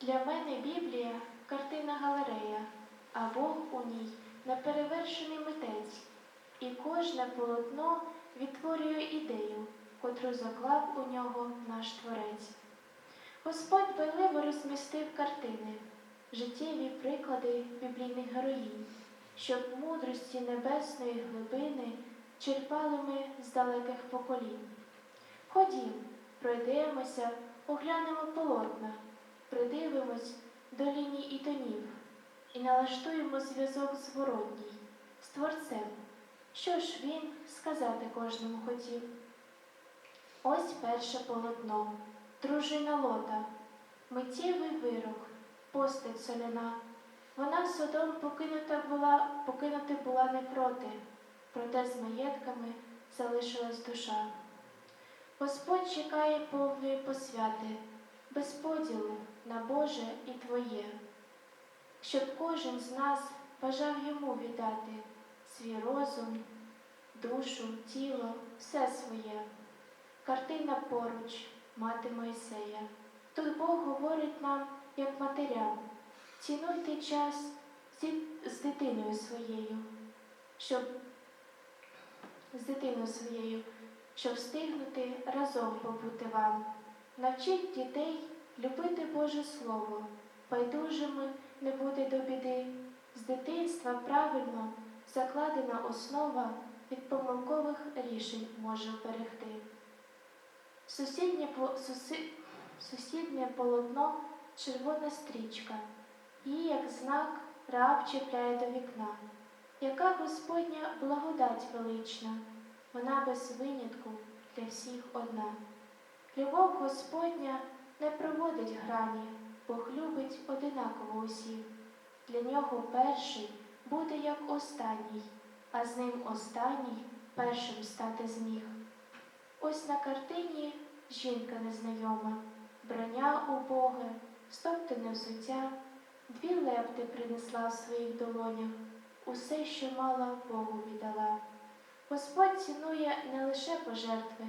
Для мене Біблія картина галерея, а Бог у ній неперевершений митець, і кожне полотно відтворює ідею, котру заклав у нього наш творець. Господь дбайливо розмістив картини, життєві приклади біблійних героїнь, щоб мудрості небесної глибини черпали ми з далеких поколінь. Ходім, пройдемося, оглянемо полотна, придивимось до ліній і тонів і налаштуємо зв'язок зворотній з Творцем. Що ж він сказати кожному хотів? Ось перше полотно, дружина лота, миттєвий вирок, постать соляна. Вона содом покинута була, покинути була не проти, проте з маєтками залишилась душа. Господь чекає повної посвяти, без поділу на Боже і Твоє, щоб кожен з нас бажав йому віддати свій розум, душу, тіло, все своє. Картина поруч, мати Мойсея. Тут Бог говорить нам, як матерям, цінуйте час з дитиною своєю, щоб з дитиною своєю, щоб встигнути разом побути вам. Навчіть дітей любити Боже Слово, байдужими не буде до біди. З дитинства правильно закладена основа від помилкових рішень може вберегти. Сусіднє, суси- сусіднє полотно червона стрічка. Її, як знак, раб чіпляє до вікна. Яка Господня благодать велична, вона без винятку для всіх одна. Любов Господня не проводить грані, Бог любить одинаково усіх. Для нього перший буде як останній, а з ним останній першим стати зміг. Ось на картині жінка незнайома, брання убоге, стоптане взуття, дві лепти принесла в своїх долонях, усе, що мала, Богу віддала. Господь цінує не лише пожертви,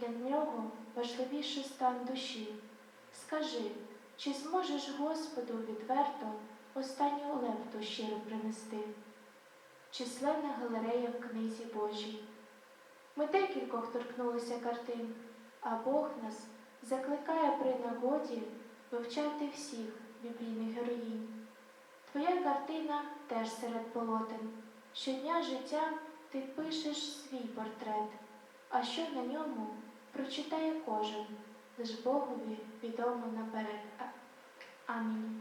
для нього важливіший стан душі. Скажи, чи зможеш Господу відверто останню лепту щиро принести? Численна галерея в книзі Божій. Ми декількох торкнулися картин, а Бог нас закликає при нагоді вивчати всіх біблійних героїнь. Твоя картина теж серед полотен. Щодня життя ти пишеш свій портрет, а що на ньому прочитає кожен, лиш Богові відомо наперед. Амінь.